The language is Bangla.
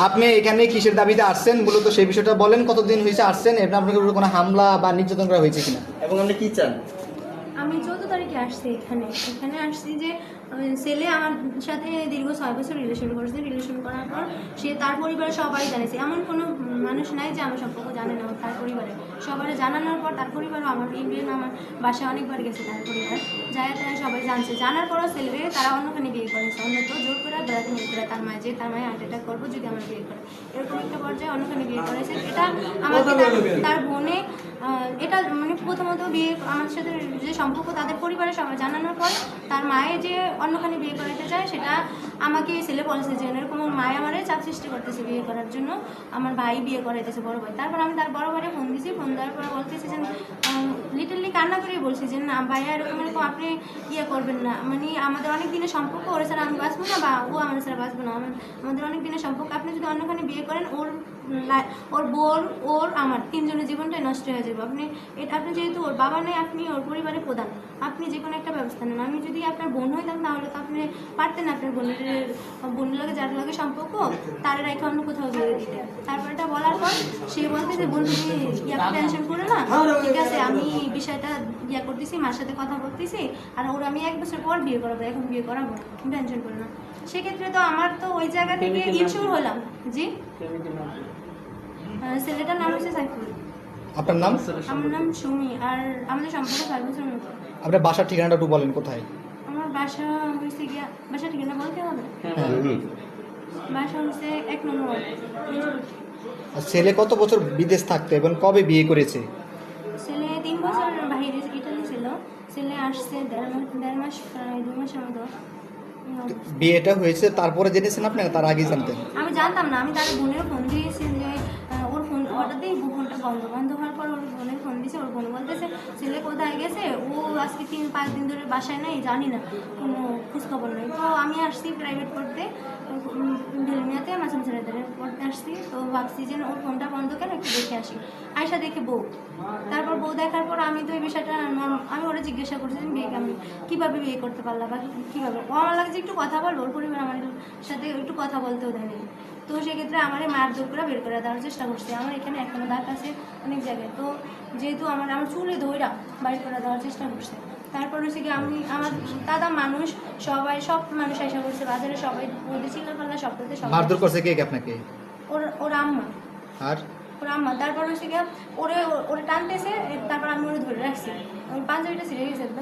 আপনি এখানে কিসের দাবিতে আসছেন মূলত সেই বিষয়টা বলেন কতদিন হয়েছে আসছেন আপনাকে কোনো হামলা বা নির্যাতন করা হয়েছে কিনা এবং আপনি কি চান? আমি চৌদ্দ তারিখে আসছি এখানে। এখানে আসছি যে ছেলে আমার সাথে দীর্ঘ ছয় বছর রিলেশন করেছে। রিলেশন করার পর সে তার পরিবারে সবাই জানেছে। এমন কোনো মানুষ নাই যে আমার সম্পর্ক জানে না তার পরিবারে। সবাই জানানোর পর তার পরিবারও আমার ইভেন আমার বাসায় অনেকবার গেছে তার পরিবার। যায় তারা সবাই জানছে। জানার পরও ছেলে তারা অন্যখানে বিয়ে করেছে। অন্য তো জোর করে বেড়াতে নিয়ে করে তার মায়ে যে তার মায়ে হার্ট অ্যাটাক করব যদি আমার বিয়ে করে। এরকম একটা পর্যায়ে অন্যখানে বিয়ে করেছে। এটা আমাকে তার- বোনে এটা মানে প্রথমত বিয়ে, আমার সাথে যে সম্পর্ক, তাদের পরিবারের সবাই জানানোর পর তার মায়ে যে অন্যখানে বিয়ে করাতে চায়, সেটা আমাকে ছেলে বলেছে যে এরকম ওর মায়ে আমারে চাপ সৃষ্টি করতেছে বিয়ে করার জন্য। আমার ভাই বিয়ে করাইতেছে, বড় ভাই। তারপর আমি তার বড় ভাইকে ফোন দিয়েছি ফোন দেওয়ার পর বলতেছি যে লিটারলি কান্না করেই বলছি যে, না, ভাইয়া, এরকম এরকম আপনি ইয়ে করবেন না। মানে আমাদের অনেক দিনের সম্পর্ক, ওর ছাড়া আমি বাঁচবো না বা ও আমার ছাড়া বাঁচবো না। আমাদের অনেক দিনের সম্পর্ক। আপনি যদি অন্যখানে বিয়ে করেন, ওর ওর বোর ওর আমার তিনজনের জীবনটাই নষ্ট হয়ে যাবে। আপনি এটা আপনি যেহেতু ওর বাবা নেই আপনি ওর পরিবারের প্রধান আপনি যে কোনো একটা ব্যবস্থা নেন। আমি যদি আপনার বোন হইতাম তাহলে তো আপনি পারতেন আপনার বোনের বোনের লাগে যার লাগে সম্পর্ক তার রেখে অন্য কোথাও জড়িয়ে দিতে। তারপর এটা বলার পর সে বলতে যে বোন তুমি ইয়া টেনশন করে না? ঠিক আছে আমি বিষয়টা ইয়া করতেছি মার সাথে কথা বলতেছি আর ওর আমি এক বছর পর বিয়ে করাবো এখন বিয়ে করাবো টেনশন করে না। সেক্ষেত্রে তো আমার তো ওই জায়গা থেকে ইনশিওর হলাম। জি? ছেলেটার নাম হচ্ছে সাইফুল আপনার নাম? আমার নাম সুমি আর আমাদের সম্পর্ক ছয় বছরের মতো আপনার বাসার ঠিকানাটা একটু বলেন কোথায়? আমার বাসা হয়েছে গিয়া বাসা ঠিকানা বলতে হবে? হ্যাঁ। বাসা হচ্ছে এক নম্বর আর ছেলে কত বছর বিদেশ থাকতো এবং কবে বিয়ে করেছে? ছেলে তিন বছর বাইরে ইটালি ছিল। ছেলে আসছে দেড় মাস দেড় মাস প্রায় দু মাসের মতো। বিয়েটা হয়েছে তারপরে জেনেছেন আপনি তার আগে জানতেন? আমি জানতাম না আমি তার বোনের ফোন দিয়েছি যে বন্ধ বন্ধ হওয়ার পর ওর বোনের ফোন দিয়েছে ওর বোন বলতেছে, ছেলে কোথায় গেছে? ও আজকে তিন, পাঁচ দিন ধরে বাসায় নাই, জানি না, কোনো খোঁজখবর নেই। তো আমি আসছি প্রাইভেট পড়তে আসছি। তো ভাবছি যে ওর ফোনটা বন্ধ কেন একটু দেখে আসি। আয়সা দেখে বউ। তারপর বউ দেখার পর আমি তো এই বিষয়টা আমি ওরা জিজ্ঞাসা করছি বিয়ে আমি কীভাবে বিয়ে করতে পারলাম বা কীভাবে? ও আমার লাগছে একটু কথা বলব, ওর পরিবার আমার সাথে একটু কথা বলতেও দেয়নি। তো সেক্ষেত্রে আমার মার জোর করে বের করে দেওয়ার চেষ্টা করছে। আমার এখানে এখনও দাগ আছে অনেক জায়গায়। তো যেহেতু আমার আমার চুলে ধৈরা বাড়ি করে দেওয়ার চেষ্টা করছে। তারপর হচ্ছে কি আমি আমার দাদা মানুষ, সবাই সব মানুষ আশা করছে বাজারে সবাই ওদের চিল্লা পাল্লা সবটাতে সবাই মারধর করছে কে আপনাকে? ওর ওর আম্মা। আর? ওর আম্মা। তারপর হচ্ছে গিয়ে ওরে ওরে টানতেছে তারপর আমি ওরে ধরে রাখছি। ওর পাঞ্জাবিটা ছিঁড়ে গেছে।